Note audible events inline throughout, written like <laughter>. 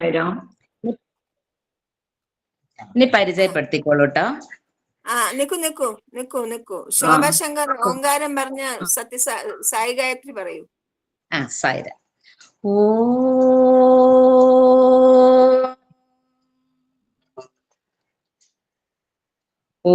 വരാം. ഇനി പരിചയപ്പെടുത്തിക്കോളൂ കേട്ടോ ആ നിക്കു നിക്കു നിക്കു നിക്കു. ശോഭശങ്കർ ഓങ്കാരം പറഞ്ഞ സത്യ സായി ഗായത്രി പറയൂ. ആ സായിര ഓ ഓ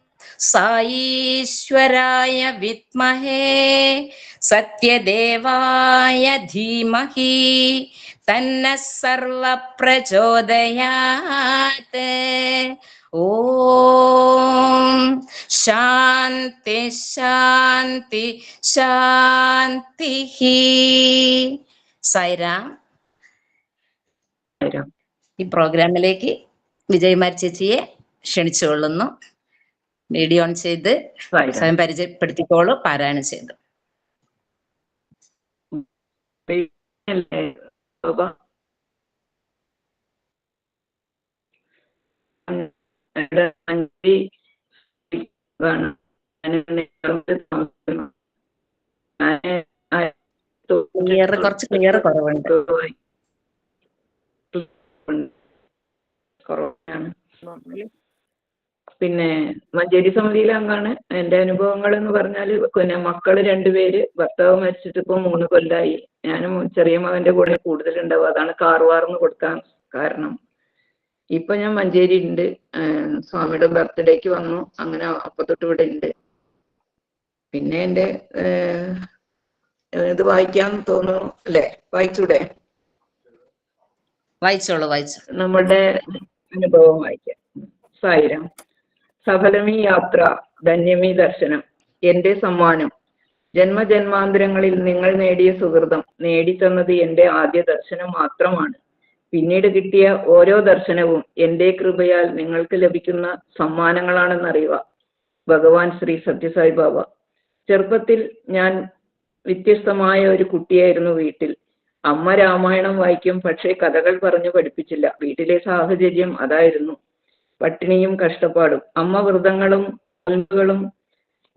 സായീശ്വരായ വിത്മഹേ സത്യദേവായ ധീമഹി തന്ന സർവ പ്രചോദയാത് ഓം ശാന്തി ശാന്തി ശാന്തി സൈറാം ഈ പ്രോഗ്രാമിലേക്ക് വിജയമാരി ചേച്ചിയെ ക്ഷണിച്ചുകൊള്ളുന്നു. വീഡിയോ ഓൺ ചെയ്ത് സ്വയം പരിചയപ്പെടുത്തിക്കോളൂ. പാരായണം ചെയ്തു. ക്ലിയർ കുറച്ച് ക്ലിയർ കുറവുണ്ട്. കുറവാണ്. പിന്നെ മഞ്ചേരി സമിതിയിലെ അംഗമാണ്. എന്റെ അനുഭവങ്ങൾ എന്ന് പറഞ്ഞാൽ പിന്നെ മക്കൾ രണ്ട് പേര് ഭർത്താവ് മരിച്ചിട്ട് ഇപ്പൊ മൂന്ന് കൊല്ലായി. ഞാനും ചെറിയ മകന്റെ കൂടെ കൂടുതൽ ഉണ്ടാവുക അതാണ് കാർവാർന്ന് കൊടുക്കാൻ കാരണം. ഇപ്പൊ ഞാൻ മഞ്ചേരി ഉണ്ട് സ്വാമിയുടെ ബർത്ത്ഡേക്ക് വന്നു. അങ്ങനെ അപ്പത്തൊട്ട് ഇവിടെ ഉണ്ട് പിന്നെ എന്റെ ഇത് വായിക്കാൻ തോന്നുന്നു അല്ലേ? വായിച്ചൂടെ? വായിച്ചോളൂ വായിച്ചു നമ്മളുടെ അനുഭവം വായിക്കാം. സായിരം. സഫലമീ യാത്ര ധന്യമീ ദർശനം എന്റെ സമ്മാനം. ജന്മജന്മാന്തരങ്ങളിൽ നിങ്ങൾ നേടിയ സുഹൃതം നേടിത്തന്നത് എന്റെ ആദ്യ ദർശനം മാത്രമാണ്. പിന്നീട് കിട്ടിയ ഓരോ ദർശനവും എന്റെ കൃപയാൽ നിങ്ങൾക്ക് ലഭിക്കുന്ന സമ്മാനങ്ങളാണെന്നറിയുക. ഭഗവാൻ ശ്രീ സത്യസായി ബാബ. ചെറുപ്പത്തിൽ ഞാൻ വ്യത്യസ്തമായ ഒരു കുട്ടിയായിരുന്നു വീട്ടിൽ. അമ്മ രാമായണം വായിക്കും പക്ഷേ കഥകൾ പറഞ്ഞു പഠിപ്പിച്ചില്ല. വീട്ടിലെ സാഹചര്യം അതായിരുന്നു. പട്ടിണിയും കഷ്ടപ്പാടും. അമ്മ വ്രതങ്ങളും നോമ്പുകളും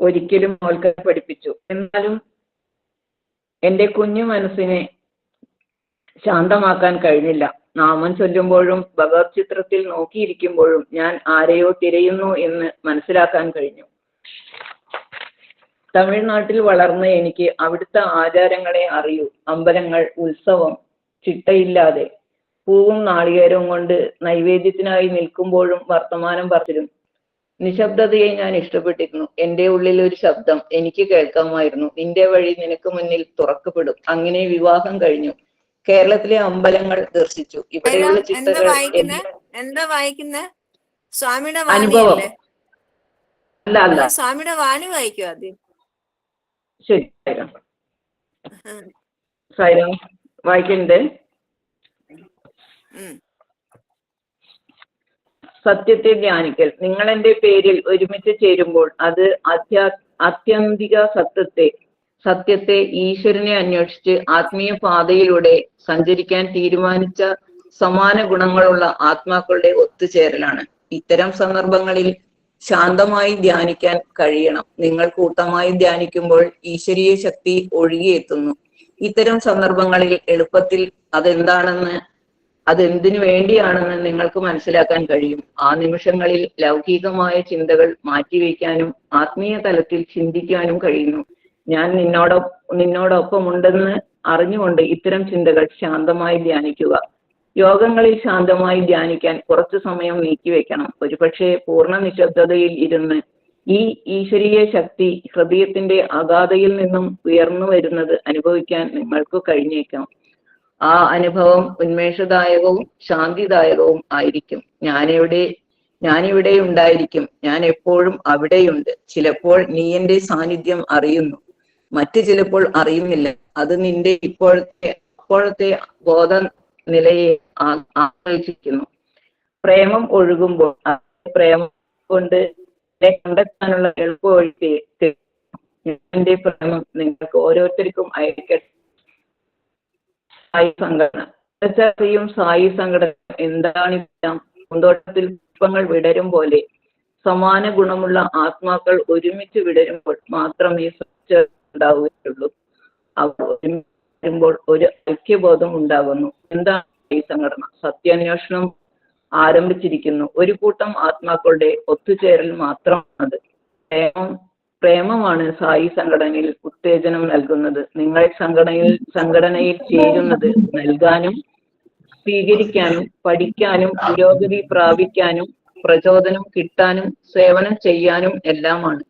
ഒരിക്കലും മോൾക്ക് പഠിപ്പിച്ചു. എന്നാലും എന്റെ കുഞ്ഞു മനസ്സിനെ ശാന്തമാക്കാൻ കഴിഞ്ഞില്ല. നാമം ചൊല്ലുമ്പോഴും ഭഗവത് ചിത്രത്തിൽ നോക്കിയിരിക്കുമ്പോഴും ഞാൻ ആരെയോ തിരയുന്നു എന്ന് മനസ്സിലാക്കാൻ കഴിഞ്ഞു. തമിഴ്നാട്ടിൽ വളർന്ന എനിക്ക് അവിടുത്തെ ആചാരങ്ങളെ അറിയൂ. അമ്പലങ്ങൾ ഉത്സവം ചിട്ടയില്ലാതെ പൂവും നാളികേരവും കൊണ്ട് നൈവേദ്യത്തിനായി നിൽക്കുമ്പോഴും വർത്തമാനം പറച്ചിലും നിശബ്ദതയെ ഞാൻ ഇഷ്ടപ്പെട്ടിരുന്നു. എന്റെ ഉള്ളിൽ ഒരു ശബ്ദം എനിക്ക് കേൾക്കാമായിരുന്നു. നിന്റെ വഴി നിനക്ക് മുന്നിൽ തുറക്കപ്പെടും. അങ്ങനെ വിവാഹം കഴിഞ്ഞു. കേരളത്തിലെ അമ്പലങ്ങൾ ദർശിച്ചു. ഇവിടെയുള്ള ചിട്ടകൾ എന്താ വായിക്കുന്നെ? സ്വാമിയുടെ അനുഭവം. അല്ല? അല്ല സ്വാമിയുടെ വാണി വായിക്കോ ആദ്യം? ശരി വായിക്കണ്ടേ. സത്യത്തെ ധ്യാനിക്കൽ. നിങ്ങൾ എന്റെ പേരിൽ ഒരുമിച്ച് ചേരുമ്പോൾ അത് അത്യാ ആത്യന്തിക സത്യത്തെ സത്യത്തെ ഈശ്വരനെ അന്വേഷിച്ച് ആത്മീയ പാതയിലൂടെ സഞ്ചരിക്കാൻ തീരുമാനിച്ച സമാന ഗുണങ്ങളുള്ള ആത്മാക്കളുടെ ഒത്തുചേരലാണ്. ഇത്തരം സന്ദർഭങ്ങളിൽ ശാന്തമായി ധ്യാനിക്കാൻ കഴിയണം. നിങ്ങൾ കൂട്ടമായി ധ്യാനിക്കുമ്പോൾ ഈശ്വരീയ ശക്തി ഒഴുകിയെത്തുന്നു. ഇത്തരം സന്ദർഭങ്ങളിൽ എളുപ്പത്തിൽ അതെന്താണെന്ന് അതെന്തിനു വേണ്ടിയാണെന്ന് നിങ്ങൾക്ക് മനസ്സിലാക്കാൻ കഴിയും. ആ നിമിഷങ്ങളിൽ ലൗകികമായ ചിന്തകൾ മാറ്റിവെക്കാനും ആത്മീയ തലത്തിൽ ചിന്തിക്കാനും കഴിയുന്നു. ഞാൻ നിന്നോടൊ നിന്നോടൊപ്പം ഉണ്ടെന്ന് അറിഞ്ഞുകൊണ്ട് ഇത്തരം ചിന്തകൾ ശാന്തമായി ധ്യാനിക്കുക. യോഗങ്ങളിൽ ശാന്തമായി ധ്യാനിക്കാൻ കുറച്ചു സമയം നീക്കിവെക്കണം. ഒരുപക്ഷെ പൂർണ നിശബ്ദതയിൽ ഇരുന്ന് ഈ ഈശ്വരീയ ശക്തി ഹൃദയത്തിന്റെ അഗാധയിൽ നിന്നും ഉയർന്നു വരുന്നത് അനുഭവിക്കാൻ നിങ്ങൾക്ക് കഴിഞ്ഞേക്കാം. ആ അനുഭവം ഉന്മേഷദായകവും ശാന്തിദായകവും ആയിരിക്കും. ഞാനിവിടെ ഞാനിവിടെ ഉണ്ടായിരിക്കും. ഞാൻ എപ്പോഴും അവിടെയുണ്ട്. ചിലപ്പോൾ നീ എന്റെ സാന്നിധ്യം അറിയുന്നു. മറ്റു ചിലപ്പോൾ അറിയുന്നില്ല. അത് നിന്റെ ഇപ്പോഴത്തെ അപ്പോഴത്തെ ബോധ നിലയെ ആശ്രയിച്ചിരിക്കുന്നു. പ്രേമം ഒഴുകുമ്പോൾ പ്രേമം കൊണ്ട് കണ്ടെത്താനുള്ള എളുപ്പ വഴി പ്രേമം നിങ്ങൾക്ക് ഓരോരുത്തർക്കും അയക്കട്ടെ. സായി സംഘടന. എന്നുവെച്ചാൽ സായി സംഘടന എന്താണിതെല്ലാം പൂന്തോട്ടത്തിൽ പുഷ്പങ്ങൾ വിടരും പോലെ സമാന ഗുണമുള്ള ആത്മാക്കൾ ഒരുമിച്ച് വിടരുമ്പോൾ മാത്രമേ ഉണ്ടാവുകയുള്ളൂ. അവർ വരുമ്പോൾ ഒരു ഐക്യബോധം ഉണ്ടാകുന്നു. എന്താണ് ഈ സംഘടന? സത്യാന്വേഷണം ആരംഭിച്ചിരിക്കുന്നു. ഒരു കൂട്ടം ആത്മാക്കളുടെ ഒത്തുചേരൽ മാത്രമാണത്. പ്രേമമാണ് സായി സംഘടനയിൽ ഉത്തേജനം നൽകുന്നത്. നിങ്ങൾ സംഘടനയിൽ സംഘടനയിൽ ചേരുന്നത് നൽകാനും സ്വീകരിക്കാനും പഠിക്കാനും പുരോഗതി പ്രാപിക്കാനും പ്രചോദനം കിട്ടാനും സേവനം ചെയ്യാനും എല്ലാമാണ്.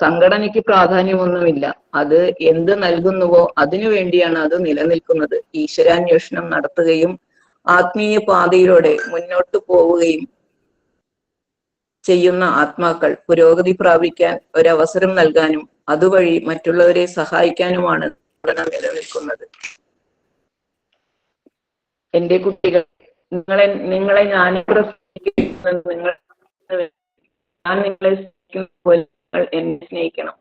സംഘടനയ്ക്ക് പ്രാധാന്യമൊന്നുമില്ല. അത് എന്ത് നൽകുന്നുവോ അതിനു വേണ്ടിയാണ് അത് നിലനിൽക്കുന്നത്. ഈശ്വരാന്വേഷണം നടത്തുകയും ആത്മീയ പാതയിലൂടെ മുന്നോട്ട് പോവുകയും ചെയ്യുന്ന ആത്മാക്കൾ പുരോഗതി പ്രാപിക്കാൻ ഒരവസരം നൽകാനും അതുവഴി മറ്റുള്ളവരെ സഹായിക്കാനുമാണ് നിലനിൽക്കുന്നത്. എന്റെ കുട്ടികൾ നിങ്ങളെ നിങ്ങളെ ഞാൻ നിങ്ങൾ നിങ്ങളെ എന്നെ സ്നേഹിക്കണം.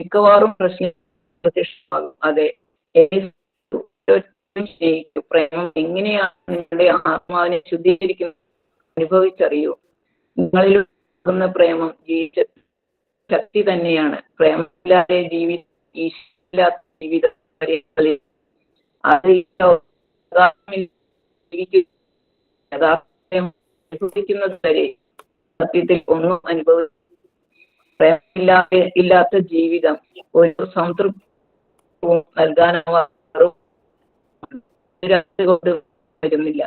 മിക്കവാറും പ്രശ്നം പ്രത്യക്ഷമാകും. അതെ സ്നേഹിക്കും. പ്രേമം എങ്ങനെയാണ് നിങ്ങളുടെ ആത്മാവിനെ ശുദ്ധീകരിക്കുന്നത്? അനുഭവിച്ചറിയൂ. നിങ്ങളിൽ ഉണ്ടാകുന്ന പ്രേമം ജീവിച്ച ശക്തി തന്നെയാണ്. പ്രേമമില്ലാതെ ജീവി ഈശ്വരില്ലാത്ത വരെ സത്യത്തിൽ ഒന്നും അനുഭവ പ്രേമമില്ലാതെ ഇല്ലാത്ത ജീവിതം ഒരു സംതൃപ്തിയും നൽകാനാവാറും വരുന്നില്ല.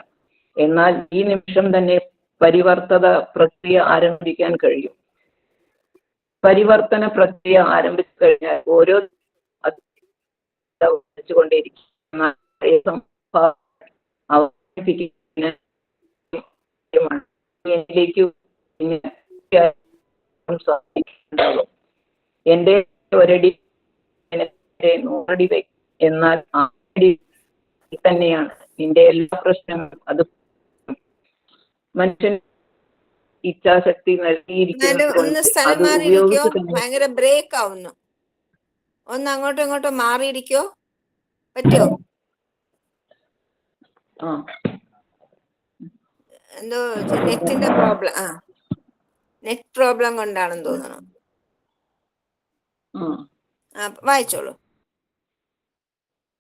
എന്നാൽ ഈ നിമിഷം തന്നെ പരിവർത്തന പ്രക്രിയ ആരംഭിക്കാൻ കഴിയും പരിവർത്തന പ്രക്രിയ ആരംഭിച്ചു കഴിഞ്ഞാൽ ഓരോ. <laughs> എന്റെ ഒരടി നൂറടി എന്നാൽ തന്നെയാണ് നിന്റെ എല്ലാ പ്രശ്നങ്ങളും അത് മനുഷ്യൻ ഇച്ഛാശക്തി എന്നാലും ഒന്ന് നൽകിയിരിക്കുന്നത് സ്ഥലം അത് മാറിയിരിക്കോ ഉപയോഗിച്ച് ഇച്ഛാശക്തി ഭയങ്കര ബ്രേക്ക് ആവുന്നു. ഒന്ന് അങ്ങോട്ടും ഇങ്ങോട്ടും മാറിയിരിക്കോ പറ്റോ എന്തോ നെറ്റിന്റെ പ്രോബ്ലം ആ. നെറ്റ് പ്രോബ്ലം കൊണ്ടാണെന്ന് തോന്നുന്നു. ആ വായിച്ചോളൂ.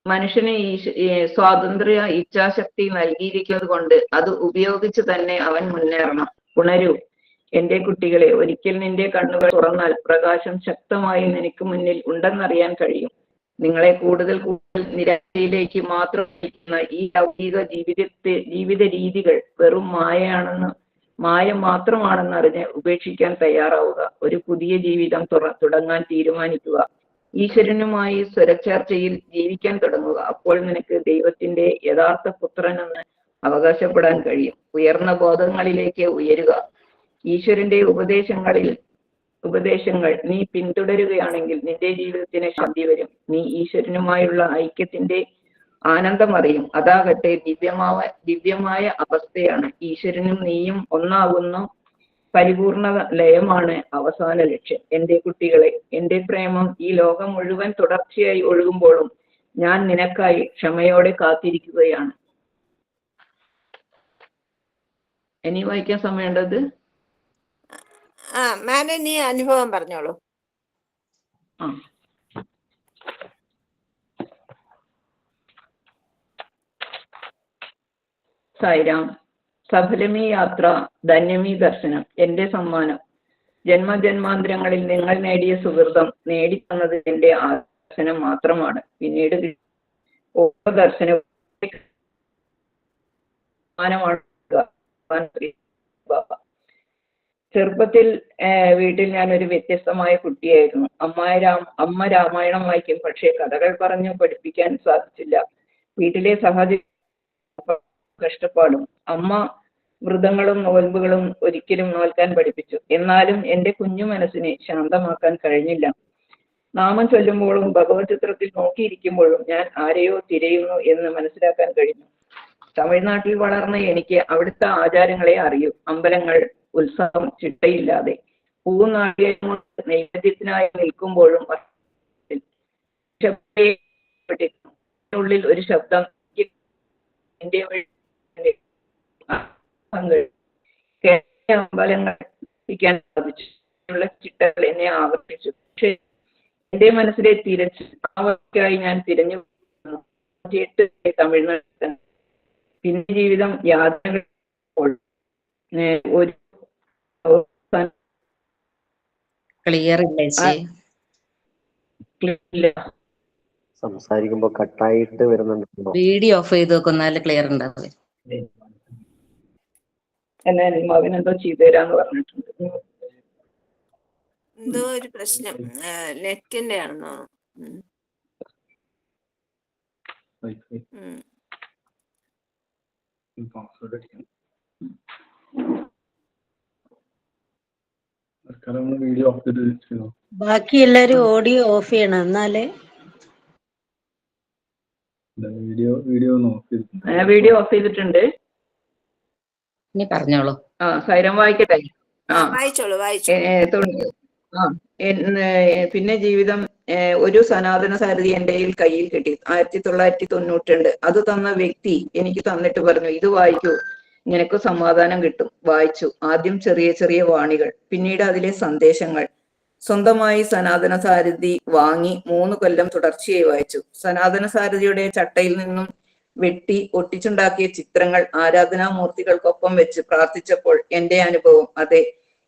മനുഷ്യന് ഈ സ്വാതന്ത്ര്യ ഇച്ഛാശക്തി നൽകിയിരിക്കുന്നത് കൊണ്ട് അത് ഉപയോഗിച്ച് തന്നെ അവൻ മുന്നേറണം. ഉണരൂ. എന്റെ കുട്ടികളെ ഒരിക്കൽ നിന്റെ കണ്ണുകൾ തുറന്നാൽ പ്രകാശം ശക്തമായി നിനക്ക് മുന്നിൽ ഉണ്ടെന്നറിയാൻ കഴിയും. നിങ്ങളെ കൂടുതൽ കൂടുതൽ നിരാശയിലേക്ക് മാത്രം ഈ ലൗകിക ജീവിതത്തെ ജീവിത രീതികൾ വെറും മായയാണെന്ന് മായ മാത്രമാണെന്ന് അറിഞ്ഞ് ഉപേക്ഷിക്കാൻ തയ്യാറാവുക. ഒരു പുതിയ ജീവിതം തുടങ്ങാൻ തീരുമാനിക്കുക. ഈശ്വരനുമായി സ്വരച്ചേർച്ചയിൽ ജീവിക്കാൻ തുടങ്ങുക. അപ്പോൾ നിനക്ക് ദൈവത്തിന്റെ യഥാർത്ഥ പുത്രനെന്ന് അവകാശപ്പെടാൻ കഴിയും. ഉയർന്ന ബോധങ്ങളിലേക്ക് ഉയരുക. ഈശ്വരന്റെ ഉപദേശങ്ങളിൽ ഉപദേശങ്ങൾ നീ പിന്തുടരുകയാണെങ്കിൽ നിന്റെ ജീവിതത്തിന് ശാന്തി വരും. നീ ഈശ്വരനുമായുള്ള ഐക്യത്തിന്റെ ആനന്ദം അറിയും. അതാകട്ടെ ദിവ്യമായ ദിവ്യമായ അവസ്ഥയാണ്. ഈശ്വരനും നീയും ഒന്നാകുന്നു. പരിപൂർണ ലയമാണ് അവസാന ലക്ഷ്യം. എന്റെ കുട്ടികളെ എന്റെ പ്രേമം ഈ ലോകം മുഴുവൻ തുടർച്ചയായി ഒഴുകുമ്പോഴും ഞാൻ നിനക്കായി ക്ഷമയോടെ കാത്തിരിക്കുകയാണ്. ഇനി വായിക്കാൻ സമയമുണ്ടത് ആ മാഡം നീ അനുഭവം പറഞ്ഞോളൂ. ആ. സായിരാം. സഫലമീ യാത്ര ധന്യമീ ദർശനം എന്റെ സമ്മാനം. ജന്മജന്മാന്തരങ്ങളിൽ നിങ്ങൾ നേടിയ സുഹൃതം നേടിത്തന്നത് എന്റെ ആ ദർശനം മാത്രമാണ്. പിന്നീട് ഓരോ ദർശനവും. ചെറുപ്പത്തിൽ വീട്ടിൽ ഞാൻ ഒരു വ്യത്യസ്തമായ കുട്ടിയായിരുന്നു. അമ്മ രാം അമ്മ രാമായണം വായിക്കും പക്ഷേ കഥകൾ പറഞ്ഞു പഠിപ്പിക്കാൻ സാധിച്ചില്ല. വീട്ടിലെ സഹജ കഷ്ടപ്പാടും. അമ്മ വ്രതങ്ങളും നോൽമ്പുകളും ഒരിക്കലും നോൽക്കാൻ പഠിപ്പിച്ചു. എന്നാലും എന്റെ കുഞ്ഞു മനസ്സിനെ ശാന്തമാക്കാൻ കഴിഞ്ഞില്ല. നാമം ചൊല്ലുമ്പോഴും ഭഗവത് ചിത്രത്തിൽ നോക്കിയിരിക്കുമ്പോഴും ഞാൻ ആരെയോ തിരയുന്നു എന്ന് മനസ്സിലാക്കാൻ കഴിഞ്ഞു. തമിഴ്നാട്ടിൽ വളർന്ന എനിക്ക് അവിടുത്തെ ആചാരങ്ങളെ അറിയൂ. അമ്പലങ്ങൾ ഉത്സവം ചിട്ടയില്ലാതെ. പൂനാളികളും കൊണ്ട് നൈവേദ്യത്തിനായി നിൽക്കുമ്പോഴും ഉള്ളിൽ ഒരു ശബ്ദം എന്റെ കേരള അമ്പലങ്ങൾ എത്തിക്കാൻ സാധിച്ചു. ഉള്ള ചിട്ടകൾ എന്നെ ആവർത്തിച്ചു. പക്ഷേ എന്റെ മനസ്സിലെ തിരച്ചു ആ ഞാൻ തിരഞ്ഞു. എട്ട് തമിഴ്നാട്ടിൽ പിന്നെ ജീവിതം യാതനകൾ ഒരു ക്ലിയർ ഇല്ല. സംസാരിക്കുമ്പോ കട്ടായിട്ട് വരുന്നുണ്ടോ വീഡിയോ ഓഫ് ചെയ്ത് വെക്കുന്നാൽ ക്ലിയർ ഉണ്ടാവും എന്നാ മകനെന്തോ ചെയ്തു തരാന്ന് പറഞ്ഞിട്ടുണ്ട്. എന്തോ ഒരു പ്രശ്നം. നെറ്റിന്റെ ആണെന്നോ. പാസ്വേഡ് അടിക്കണം. വീഡിയോ ഓഫ് ചെയ്ത് ബാക്കി എല്ലാരും ഓഡിയോ ഓഫ് ചെയ്യണം എന്നാലേ? വീഡിയോ വീഡിയോ ഓഫ് ചെയ്തിട്ടുണ്ട് ഞാൻ വീഡിയോ ഓഫ് ചെയ്തിട്ടുണ്ട് ഇനി പറഞ്ഞോളൂ. ആ സൈരം വായിക്കട്ടെ? വായിച്ചോളൂ ഏ, വായിച്ചോളൂ ആ പിന്നെ ജീവിതം ഒരു സനാതന സാരഥി എന്റെ കയ്യിൽ കയ്യിൽ കിട്ടി. ആയിരത്തി തൊള്ളായിരത്തി തൊണ്ണൂറ്റി രണ്ട് അത് തന്ന വ്യക്തി എനിക്ക് തന്നിട്ട് പറഞ്ഞു ഇത് വായിക്കൂ. നിനക്ക് സമാധാനം കിട്ടും. വായിച്ചു. ആദ്യം ചെറിയ ചെറിയ വാണികൾ പിന്നീട് അതിലെ സന്ദേശങ്ങൾ. സ്വന്തമായി സനാതന സാരഥി വാങ്ങി മൂന്ന് കൊല്ലം തുടർച്ചയായി വായിച്ചു. സനാതന സാരഥിയുടെ ചട്ടയിൽ നിന്നും വെട്ടി ഒട്ടിച്ചുണ്ടാക്കിയ ചിത്രങ്ങൾ ആരാധനാമൂർത്തികൾക്കൊപ്പം വെച്ച് പ്രാർത്ഥിച്ചപ്പോൾ എന്റെ അനുഭവം അതെ.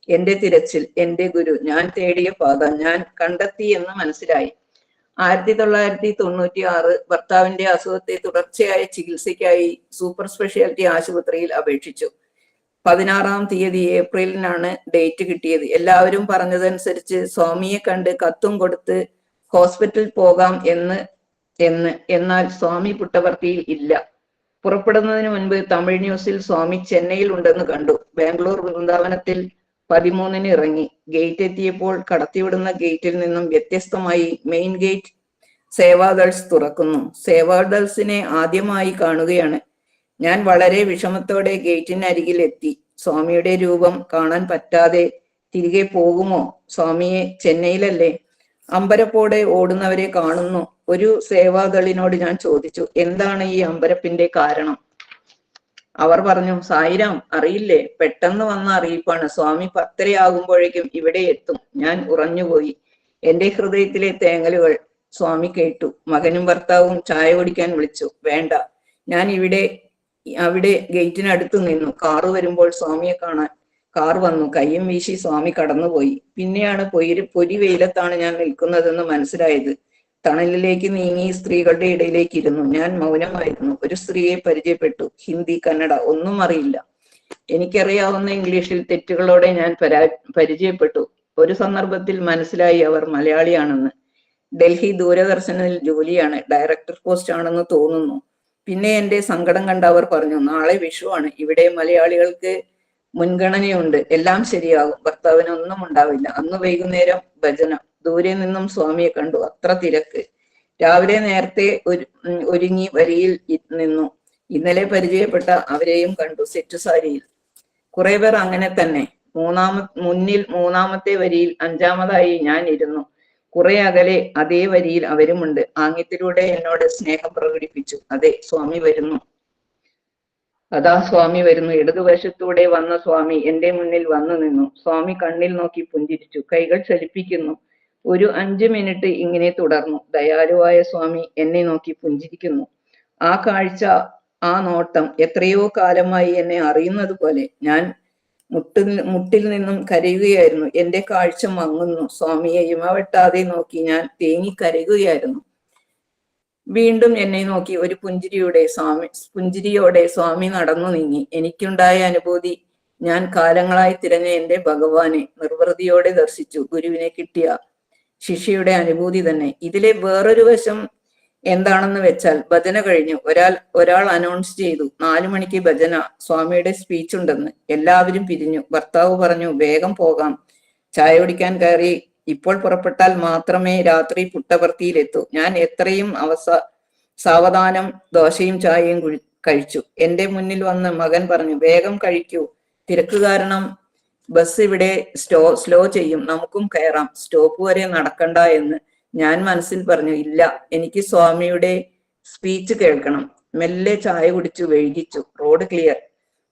എന്റെ തിരച്ചിൽ എന്റെ ഗുരു ഞാൻ തേടിയ പാത ഞാൻ കണ്ടെത്തി എന്ന് മനസ്സിലായി. ആയിരത്തി തൊള്ളായിരത്തി തൊണ്ണൂറ്റി ആറ് ഭർത്താവിന്റെ അസുഖത്തെ തുടർച്ചയായ ചികിത്സയ്ക്കായി സൂപ്പർ സ്പെഷ്യാലിറ്റി ആശുപത്രിയിൽ അപേക്ഷിച്ചു. പതിനാറാം തീയതി ഏപ്രിലിനാണ് ഡേറ്റ് കിട്ടിയത്. എല്ലാവരും പറഞ്ഞതനുസരിച്ച് സ്വാമിയെ കണ്ട് കത്തും കൊടുത്ത് ഹോസ്പിറ്റലിൽ പോകാം എന്ന് എന്ന്. എന്നാൽ സ്വാമി പുട്ടവർത്തിയിൽ ഇല്ല. പുറപ്പെടുന്നതിന് മുൻപ് തമിഴ് ന്യൂസിൽ സ്വാമി ചെന്നൈയിൽ ഉണ്ടെന്ന് കണ്ടു. ബാംഗ്ലൂർ വൃന്ദാവനത്തിൽ പതിമൂന്നിന് ഇറങ്ങി. ഗേറ്റ് എത്തിയപ്പോൾ കടത്തിവിടുന്ന ഗേറ്റിൽ നിന്നും വ്യത്യസ്തമായി മെയിൻ ഗേറ്റ് സേവാദൾസ് തുറക്കുന്നു. സേവാദൾസിനെ ആദ്യമായി കാണുകയാണ്. ഞാൻ വളരെ വിഷമത്തോടെ ഗേറ്റിനരികിൽ എത്തി. സ്വാമിയുടെ രൂപം കാണാൻ പറ്റാതെ തിരികെ പോകുമോ? സ്വാമിയെ ചെന്നൈയിലല്ലേ? അമ്പരപ്പോടെ ഓടുന്നവരെ കാണുന്നു. ഒരു സേവാദളിനോട് ഞാൻ ചോദിച്ചു എന്താണ് ഈ അമ്പരപ്പിന്റെ കാരണം? അവർ പറഞ്ഞു സായിരാം അറിയില്ലേ പെട്ടെന്ന് വന്ന അറിയിപ്പാണ്. സ്വാമി പത്തരയാകുമ്പോഴേക്കും ഇവിടെ എത്തും. ഞാൻ ഉറഞ്ഞുപോയി. എന്റെ ഹൃദയത്തിലെ തേങ്ങലുകൾ സ്വാമി കേട്ടു. മകനും ഭർത്താവും ചായ കുടിക്കാൻ വിളിച്ചു. വേണ്ട. ഞാൻ ഇവിടെ അവിടെ ഗേറ്റിനടുത്ത് നിന്നു. കാറ് വരുമ്പോൾ സ്വാമിയെ കാണാൻ കാർ വന്നു കയ്യും വീശി സ്വാമി കടന്നുപോയി. പിന്നെയാണ് പൊരി പൊരി വെയിലത്താണ് ഞാൻ നിൽക്കുന്നതെന്ന് മനസ്സിലായത്. തണലിലേക്ക് നീങ്ങി സ്ത്രീകളുടെ ഇടയിലേക്ക് ഇരുന്നു ഞാൻ മൗനമായിരുന്നു. ഒരു സ്ത്രീയെ പരിചയപ്പെട്ടു. ഹിന്ദി കന്നഡ ഒന്നും അറിയില്ല. എനിക്കറിയാവുന്ന ഇംഗ്ലീഷിൽ തെറ്റുകളോടെ ഞാൻ പരാ പരിചയപ്പെട്ടു. ഒരു സന്ദർഭത്തിൽ മനസ്സിലായി അവർ മലയാളിയാണെന്ന്. ഡൽഹി ദൂരദർശനിൽ ജോലിയാണ്. ഡയറക്ടർ പോസ്റ്റ് ആണെന്ന് തോന്നുന്നു. പിന്നെ എന്റെ സങ്കടം കണ്ട അവർ പറഞ്ഞു നാളെ വിഷുവാണ്. ഇവിടെ മലയാളികൾക്ക് മുൻഗണനയുണ്ട്. എല്ലാം ശരിയാകും. ഭർത്താവിന് ഒന്നും ഉണ്ടാവില്ല. അന്ന് വൈകുന്നേരം ഭജനം. ദൂരെ നിന്നും സ്വാമിയെ കണ്ടു. അത്ര തിരക്ക്. രാവിലെ നേരത്തെ ഒരു ഒരുങ്ങി വരിയിൽ നിന്നു. ഇന്നലെ പരിചയപ്പെട്ട അവരെയും കണ്ടു സെറ്റു സാരിയിൽ. കുറെ പേർ അങ്ങനെ തന്നെ. മൂന്നാമ മുന്നിൽ മൂന്നാമത്തെ വരിയിൽ അഞ്ചാമതായി ഞാൻ ഇരുന്നു. കുറെ അകലെ അതേ വരിയിൽ അവരുമുണ്ട്. ആംഗ്യത്തിലൂടെ എന്നോട് സ്നേഹം പ്രകടിപ്പിച്ചു. അതെ സ്വാമി വരുന്നു. അതാ സ്വാമി വരുന്നു. ഇടതുവശത്തൂടെ വന്ന സ്വാമി എന്റെ മുന്നിൽ വന്നു നിന്നു. സ്വാമി കണ്ണിൽ നോക്കി പുഞ്ചിരിച്ചു. കൈകൾ ചലിപ്പിക്കുന്നു. ഒരു അഞ്ചു മിനിറ്റ് ഇങ്ങനെ തുടർന്നു. ദയാലുവായ സ്വാമി എന്നെ നോക്കി പുഞ്ചിരിക്കുന്നു. ആ കാഴ്ച ആ നോട്ടം എത്രയോ കാലമായി എന്നെ അറിയുന്നത് പോലെ ഞാൻ മുട്ടിൽ മുട്ടിൽ നിന്നും കരയുകയായിരുന്നു. എന്റെ കാഴ്ച മങ്ങുന്നു. സ്വാമിയെ ഇമവെട്ടാതെ നോക്കി ഞാൻ തേങ്ങി കരയുകയായിരുന്നു. വീണ്ടും എന്നെ നോക്കി ഒരു പുഞ്ചിരിയുടെ സ്വാമി പുഞ്ചിരിയോടെ സ്വാമി നടന്നു നീങ്ങി. എനിക്കുണ്ടായ അനുഭൂതി ഞാൻ കാലങ്ങളായി തിരഞ്ഞ എന്റെ ഭഗവാനെ നിർവൃതിയോടെ ദർശിച്ചു. ഗുരുവിനെ കിട്ടിയ ശിഷ്യയുടെ അനുഭൂതി തന്നെ. ഇതിലെ വേറൊരു വശം എന്താണെന്ന് വെച്ചാൽ ഭജന കഴിഞ്ഞു. ഒരാൾ ഒരാൾ അനൗൺസ് ചെയ്തു. നാലു മണിക്ക് ഭജന സ്വാമിയുടെ സ്പീച്ച് ഉണ്ടെന്ന്. എല്ലാവരും പിരിഞ്ഞു. ഭർത്താവ് പറഞ്ഞു വേഗം പോകാം. ചായ കുടിക്കാൻ കയറി ഇപ്പോൾ പുറപ്പെട്ടാൽ മാത്രമേ രാത്രി പുട്ടവർത്തിയിലെത്തൂ. ഞാൻ എത്രയും അവസ സാവധാനം ദോശയും ചായയും കഴിച്ചു. എന്റെ മുന്നിൽ വന്ന് മകൻ പറഞ്ഞു വേഗം കഴിക്കൂ. തിരക്ക് കാരണം ബസ് ഇവിടെ സ്റ്റോ സ്ലോ ചെയ്യും. നമുക്കും കയറാം. സ്റ്റോപ്പ് വരെ നടക്കണ്ട എന്ന് ഞാൻ മനസ്സിൽ പറഞ്ഞു. ഇല്ല എനിക്ക് സ്വാമിയുടെ സ്പീച്ച് കേൾക്കണം. മെല്ലെ ചായ കുടിച്ചു വൈകിച്ചു. Road clear.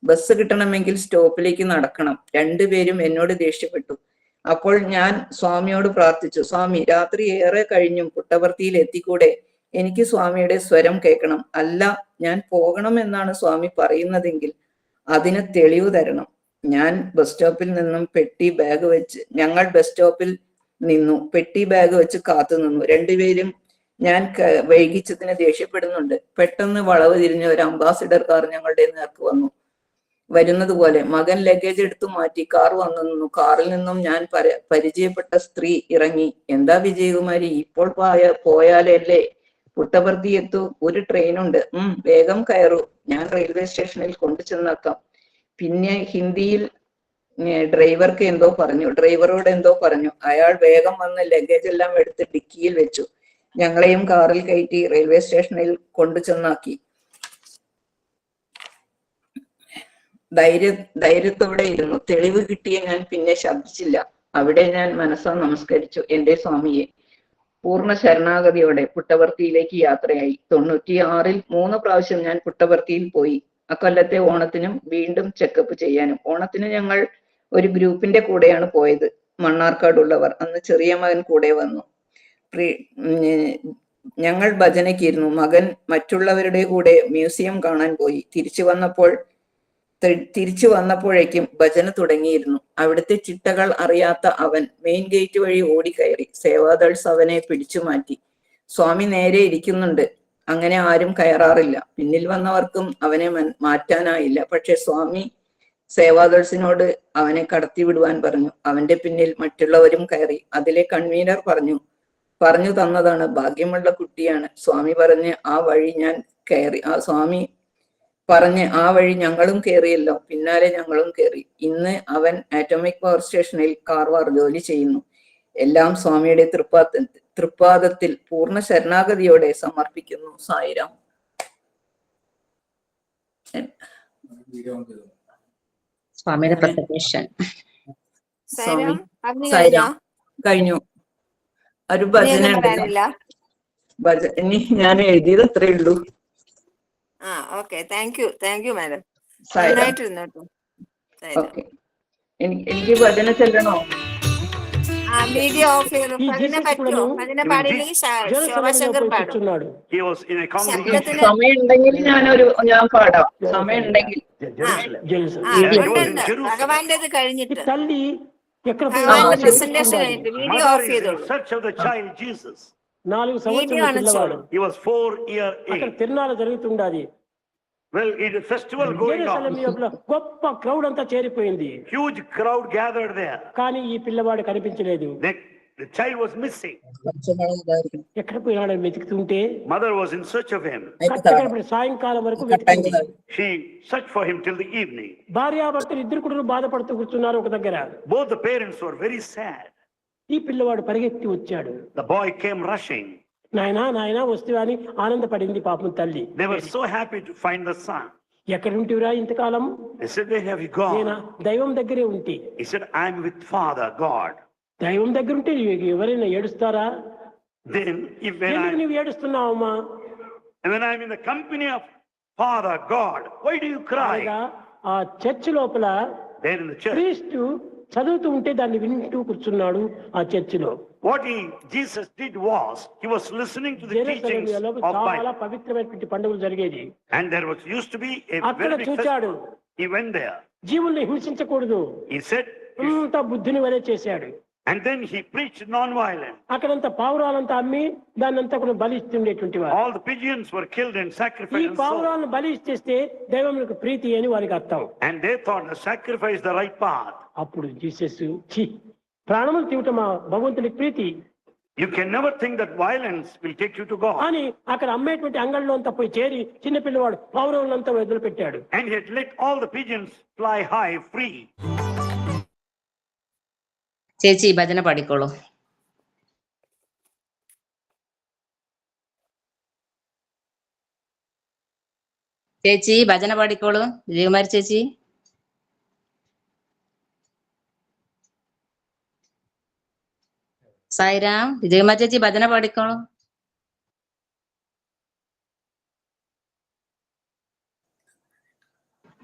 ബസ് കിട്ടണമെങ്കിൽ സ്റ്റോപ്പിലേക്ക് നടക്കണം. രണ്ടുപേരും എന്നോട് ദേഷ്യപ്പെട്ടു. അപ്പോൾ ഞാൻ സ്വാമിയോട് പ്രാർത്ഥിച്ചു സ്വാമി രാത്രി ഏറെ കഴിഞ്ഞും കുട്ടവർത്തിയിൽ എത്തിക്കൂടെ? എനിക്ക് സ്വാമിയുടെ സ്വരം കേൾക്കണം. അല്ല ഞാൻ പോകണം എന്നാണ് സ്വാമി പറയുന്നതെങ്കിൽ അതിന് തെളിവ് തരണം. ഞാൻ ബസ് സ്റ്റോപ്പിൽ നിന്നും പെട്ടി ബാഗ് വെച്ച് ഞങ്ങൾ ബസ് സ്റ്റോപ്പിൽ നിന്നു. പെട്ടി ബാഗ് വെച്ച് കാത്തു നിന്നു. രണ്ടുപേരും ഞാൻ വൈകിച്ചതിന് ദേഷ്യപ്പെടുന്നുണ്ട്. പെട്ടെന്ന് വളവ് തിരിഞ്ഞ ഒരു അംബാസിഡർ കാർ ഞങ്ങളുടെ നേർക്ക് വന്നു. വരുന്നത് പോലെ മകൻ ലഗേജ് എടുത്തു മാറ്റി കാർ വന്നു നിന്നു. കാറിൽ നിന്നും ഞാൻ പര- പരിചയപ്പെട്ട സ്ത്രീ ഇറങ്ങി. എന്താ വിജയകുമാരി ഇപ്പോൾ പോയ പോയാലല്ലേ? പുട്ടപർത്തി എത്തു. ഒരു ട്രെയിൻ ഉണ്ട്. ഉം വേഗം കയറു. ഞാൻ റെയിൽവേ സ്റ്റേഷനിൽ കൊണ്ടു ചെന്നേക്കാം. പിന്നെ ഹിന്ദിയിൽ ഡ്രൈവർക്ക് എന്തോ പറഞ്ഞു. ഡ്രൈവറോട് എന്തോ പറഞ്ഞു. അയാൾ വേഗം വന്ന് ലഗേജ് എല്ലാം എടുത്ത് ഡിക്കിയിൽ വെച്ചു. ഞങ്ങളെയും കാറിൽ കയറ്റി റെയിൽവേ സ്റ്റേഷനിൽ കൊണ്ടു ചെന്നാക്കി. ധൈര്യ ധൈര്യത്തോടെ ഇരുന്നു. തെളിവ് കിട്ടിയ ഞാൻ പിന്നെ ശബ്ദിച്ചില്ല. അവിടെ ഞാൻ മനസ്സാ നമസ്കരിച്ചു. എന്റെ സ്വാമിയെ. പൂർണ ശരണാഗതിയോടെ പുട്ടവർത്തിയിലേക്ക് യാത്രയായി. തൊണ്ണൂറ്റിയാറിൽ മൂന്ന് പ്രാവശ്യം ഞാൻ പുട്ടവർത്തിയിൽ പോയി. അക്കൊല്ലത്തെ ഓണത്തിനും വീണ്ടും ചെക്കപ്പ് ചെയ്യാനും. ഓണത്തിന് ഞങ്ങൾ ഒരു ഗ്രൂപ്പിന്റെ കൂടെയാണ് പോയത്. മണ്ണാർക്കാടുള്ളവർ. അന്ന് ചെറിയ മകൻ കൂടെ വന്നു. ഞങ്ങൾ ഭജനയ്ക്കിരുന്നു മകൻ മറ്റുള്ളവരുടെ കൂടെ മ്യൂസിയം കാണാൻ പോയി. തിരിച്ചു വന്നപ്പോൾ തിരിച്ചു വന്നപ്പോഴേക്കും ഭജന തുടങ്ങിയിരുന്നു. അവിടുത്തെ ചിട്ടകൾ അറിയാത്ത അവൻ മെയിൻ ഗേറ്റ് വഴി ഓടിക്കയറി. സേവാദൾസ് അവനെ പിടിച്ചു മാറ്റി. സ്വാമി നേരെ ഇരിക്കുന്നുണ്ട്. അങ്ങനെ ആരും കയറാറില്ല. പിന്നിൽ വന്നവർക്കും അവനെ മാറ്റാനായില്ല. പക്ഷെ സ്വാമി സേവാദൾസിനോട് അവനെ കടത്തിവിടുവാൻ പറഞ്ഞു. അവന്റെ പിന്നിൽ മറ്റുള്ളവരും കയറി. അതിലെ കൺവീനർ പറഞ്ഞു പറഞ്ഞു തന്നതാണ്. ഭാഗ്യമുള്ള കുട്ടിയാണ്. സ്വാമി പറഞ്ഞ് ആ വഴി ഞാൻ കയറി ആ സ്വാമി പറഞ്ഞ് ആ വഴി ഞങ്ങളും കയറിയല്ലോ പിന്നാലെ ഞങ്ങളും കയറി ഇന്ന് അവൻ ആറ്റോമിക് പവർ സ്റ്റേഷനിൽ കാർവാർ ജോലി ചെയ്യുന്നു. എല്ലാം സ്വാമിയുടെ തൃപ്പാദ തൃപ്പാദത്തിൽ പൂർണ ശരണാഗതിയോടെ സമർപ്പിക്കുന്നു സായിരാം സ്വാമിയുടെ പ്രസന്റേഷൻ കഴിഞ്ഞു? ഒരു ഭജന കഴിഞ്ഞോ ഉണ്ട്. പറയാനില്ല. ഭജ ഇനി ഞാൻ എഴുതിയത് അത്രേ ഉള്ളൂ. ആ okay. Thank you thank you madam നന്നായിട്ടിരുന്നോട്ടോ എനിക്ക് ഭജന ചെല്ലണോ? സമയമുണ്ടെങ്കിൽ ഞാനൊരു ഞാൻ പാടാം. സമയമുണ്ടെങ്കിൽ. ഭഗവാന്റേത് കഴിഞ്ഞിട്ട്. തല്ലി പ്രസന്റേഷൻ കഴിഞ്ഞിട്ട്. വീഡിയോ ഓഫ് ചെയ്തു నాలుగు సంవత్సరాలు he was 4 year అక్కడ తిరునాళ్ళు జరుగుతుండాది. Well it festival going on గొప్ప క్రౌడ్ అంతా చేరిపోయింది. హ్యూజ్ క్రౌడ్ గ్యాదర్డ్ దేర్ కానీ ఈ పిల్లవాడు కనిపించలేదు. The child was missing. ఎక్కడ పోయినాడు వెతుకుతుంటే mother was in search of him సాయంకాలం వరకు she search for him till the evening భార్యాభర్తలు ఇద్దరు కూడా బాధపడుతూ కూర్చున్నారు ఒక దగ్గర. Both the parents were very sad ఈ పిల్లవాడు పరిగెత్తి వచ్చాడు. ద బాయ్ కేమ్ రషింగ్ నాయన నాయన వస్తే అని ఆనందపడింది పాపం తల్లి. They were so happy to find the son ఎక్కడ ఉంటివరా ఇంతకాలం he said they have you God దైవం దగ్గరే ఉంటి. He said I am with father God దైవం దగ్గర ఉంటే నీవు ఎవరైనా ఏడుస్తారా? దెన్ ఇఫ్ వెన్ ఐ అమ్మా ఏడుస్తున్నావమ్మా? When I am in the company of father god why do you cry ఆ చర్చ్ లోపల దేర్ ఇన్ ద చర్చ్ క్రీస్తు చదువుతూ ఉంటే దాన్ని వింటూ కూర్చున్నాడు ఆ చర్చిలో. వాట్ ఈ Jesus did was he was listening to the teachings of Bible పవిత్రమైనటువంటి పండుగలు జరిగేది. And there was use to be a అక్కడ చూచాడు. హి వెంట్ దేర్ జీవుల్ని హింసించకూడదు. హి సెడ్ ఇంత బుద్ధిని వలే చేశాడు. And then he preached non-violence. అక్కడంతా పావురాలంతా అమ్మి దాన్నంతా కూడా బలి ఇస్తుండేటువంటి వారు All the pigeons were killed and ఈ sacrificed and sold. పావురాలను బలి ఇచ్చేస్తే దైవములకు ప్రీతి అని వారికి అర్థం And they thought the sacrifice the right path. అప్పుడు జీసస్ ఛీ ప్రాణములు తీవటం మా భగవంతునికి ప్రీతి You can never think that violence will take you to God. అని అక్కడ అమ్మేటువంటి అంగళ్ళలో అంతా పోయి చేరి చిన్న పిల్లవాడు పావురములంతా వదిలిపెట్టాడు And he had let all the pigeons fly high, free. ചേച്ചി ഭജന പാടിക്കോളൂ. ചേച്ചി ഭജന പാടിക്കോളൂ. വിജയകുമാരി ചേച്ചി. സായിരാം വിജയകുമാരി ചേച്ചി ഭജന പാടിക്കോളൂ.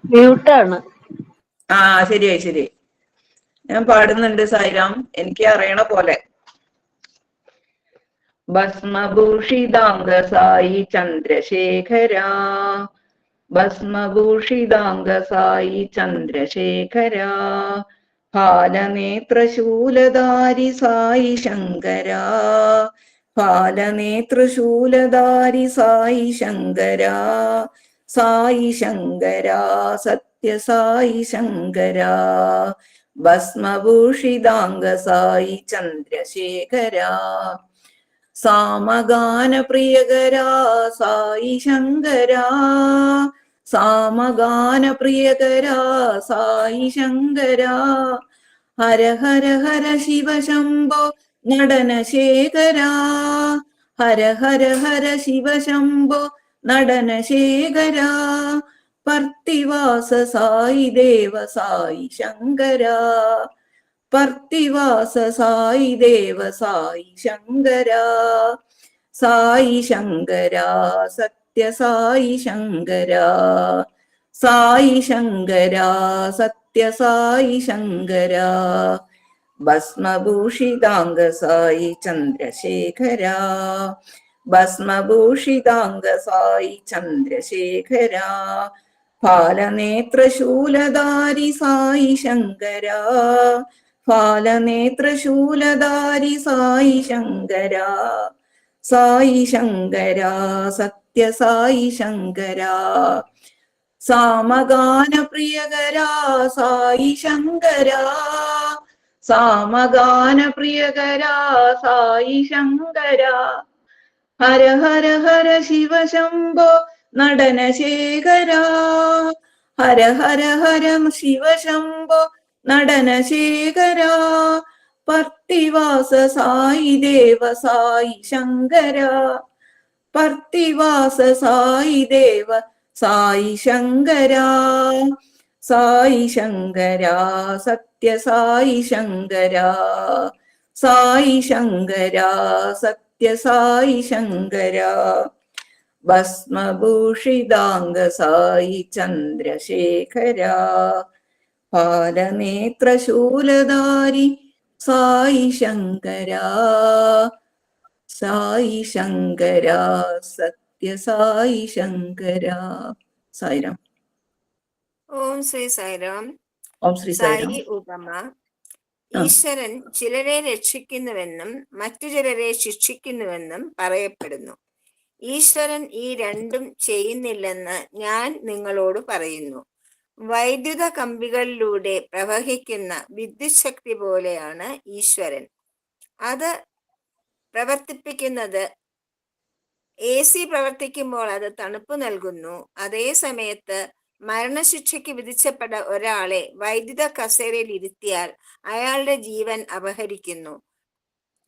മ്യൂട്ടാണ് ആ ശരിയായി ശരി ഞാൻ പാടുന്നുണ്ട് സായിരാം എനിക്ക് അറിയണ പോലെ. ഭസ്മഭൂഷിതാംഗ സായി ചന്ദ്രശേഖര. ഭസ്മഭൂഷിതാംഗ സായി ചന്ദ്രശേഖര. ഫാലനേത്രശൂലധാരി സായി ശങ്കര. ഫാലനേത്രശൂലധാരി സായി ശങ്കര. സായി ശങ്കര സത്യസായി ശങ്കര. ഭസ്മഭൂഷിതാംഗ സായി ചന്ദ്രശേഖര. സാമഗാന പ്രിയകരാ സായി ശങ്കര. സാമഗാന പ്രിയകരാ സായി ശങ്കര. ഹര ഹര ഹര ശിവ ശംഭോ നടനശേഖര. ഹര ഹര ഹര ശിവ ശംഭോ നടനശേഖര. പർത്തിവാസ സായി ദേവ സായി ശങ്കര. പർത്തിവാസ സായി ദേവ സായി ശങ്കര. സായി ശങ്കര സത്യ സായി ശങ്കര. സായി ശങ്കര സത്യ സായി ശങ്കര. ഭസ്മഭൂഷിതാംഗ സായി ചന്ദ്രശേഖര. ഭസ്മഭൂഷിതാംഗ സായി ചന്ദ്രശേഖര. ഫാലനേത്രശൂലധാരി സായി ശങ്കര. ഫാലനേത്രശൂലധാരി സായി ശങ്കര. സായി ശങ്കര സത്യ സായി ശങ്കര. സാമഗാന പ്രിയകരാ സായി ശങ്കര. സാമഗാന പ്രിയകരാ സായി ശങ്കര. ഹര ഹര ഹര ശിവ ശംഭോ നടനശേഖര. ഹര ഹര ഹര ശിവശംഭോ നടനശേഖര. പർത്തിവാസ സായി ദേവ സായി ശങ്കര. പർത്തിവാസ സായി ദേവ സായി ശങ്കര. സായി ശങ്കര സത്യ സായി ശങ്കര. സായി ശങ്കര സത്യ സായി ശങ്കര. ഭസ്മഭൂഷിതാംഗ സായി ചന്ദ്രശേഖര പാലനേത്രശൂലധാരി സായി ശങ്കര സായി ശങ്കര സത്യ സായി ശങ്കര. സായിരാം ഓം ശ്രീ സായിരാം ഓം ശ്രീ സായി ഉപമ. ഈശ്വരൻ ചിലരെ രക്ഷിക്കുന്നുവെന്നും മറ്റു ചിലരെ ശിക്ഷിക്കുന്നുവെന്നും പറയപ്പെടുന്നു. ഈശ്വരൻ ഈ രണ്ടും ചെയ്യുന്നില്ലെന്ന് ഞാൻ നിങ്ങളോട് പറയുന്നു. വൈദ്യുത കമ്പികളിലൂടെ പ്രവഹിക്കുന്ന വിദ്യുത് ശക്തി പോലെയാണ് ഈശ്വരൻ. അത് പ്രവർത്തിപ്പിക്കുന്നത് എ സി പ്രവർത്തിക്കുമ്പോൾ അത് തണുപ്പ് നൽകുന്നു. അതേ സമയത്ത് മരണശിക്ഷയ്ക്ക് വിധിച്ചപ്പെട്ട ഒരാളെ വൈദ്യുത കസേരയിൽ ഇരുത്തിയാൽ അയാളുടെ ജീവൻ അപഹരിക്കുന്നു.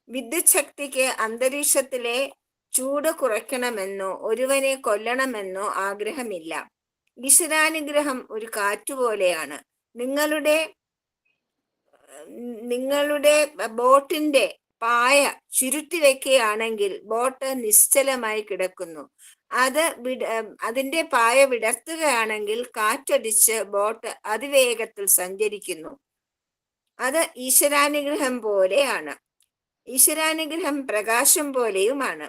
വിദ്യുത് ശക്തിക്ക് അന്തരീക്ഷത്തിലെ ചൂട് കുറയ്ക്കണമെന്നോ ഒരുവനെ കൊല്ലണമെന്നോ ആഗ്രഹമില്ല. ഈശ്വരാനുഗ്രഹം ഒരു കാറ്റുപോലെയാണ്. നിങ്ങളുടെ നിങ്ങളുടെ ബോട്ടിന്റെ പായ ചുരുട്ടി വെക്കുകയാണെങ്കിൽ ബോട്ട് നിശ്ചലമായി കിടക്കുന്നു. അത് വിട അതിന്റെ പായ വിടർത്തുകയാണെങ്കിൽ കാറ്റടിച്ച് ബോട്ട് അതിവേഗത്തിൽ സഞ്ചരിക്കുന്നു. അത് ഈശ്വരാനുഗ്രഹം പോലെയാണ്. ഈശ്വരാനുഗ്രഹം പ്രകാശം പോലെയുമാണ്.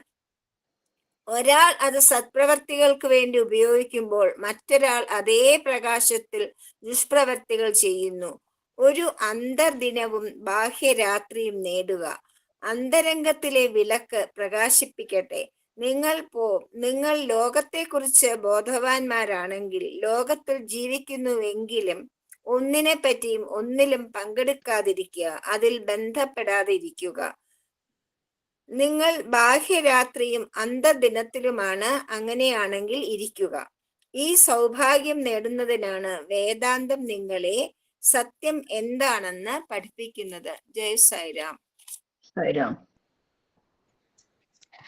ഒരാൾ അത് സത്പ്രവർത്തികൾക്ക് വേണ്ടി ഉപയോഗിക്കുമ്പോൾ മറ്റൊരാൾ അതേ പ്രകാശത്തിൽ ദുഷ്പ്രവർത്തികൾ ചെയ്യുന്നു. ഒരു അന്തർദിനവും ബാഹ്യരാത്രിയും നേടുക. അന്തരംഗത്തിലെ വിലക്ക് പ്രകാശിപ്പിക്കട്ടെ. നിങ്ങൾ പോ നിങ്ങൾ ലോകത്തെക്കുറിച്ച് ബോധവാന്മാരാണെങ്കിൽ ലോകത്തിൽ ജീവിക്കുന്നുവെങ്കിലും ഒന്നിനെ പറ്റിയും ഒന്നിലും പങ്കെടുക്കാതിരിക്കുക. അതിൽ ബന്ധപ്പെടാതിരിക്കുക. നിങ്ങൾ ബാഹ്യരാത്രിയും അന്തർദിനത്തിലുമാണ് അങ്ങനെയാണെങ്കിൽ ഇരിക്കുക. ഈ സൗഭാഗ്യം നേടുന്നതിനാണ് വേദാന്തം നിങ്ങളെ സത്യം എന്താണെന്ന് പഠിപ്പിക്കുന്നത്. ജയ് സായിരാം. സായിരാം.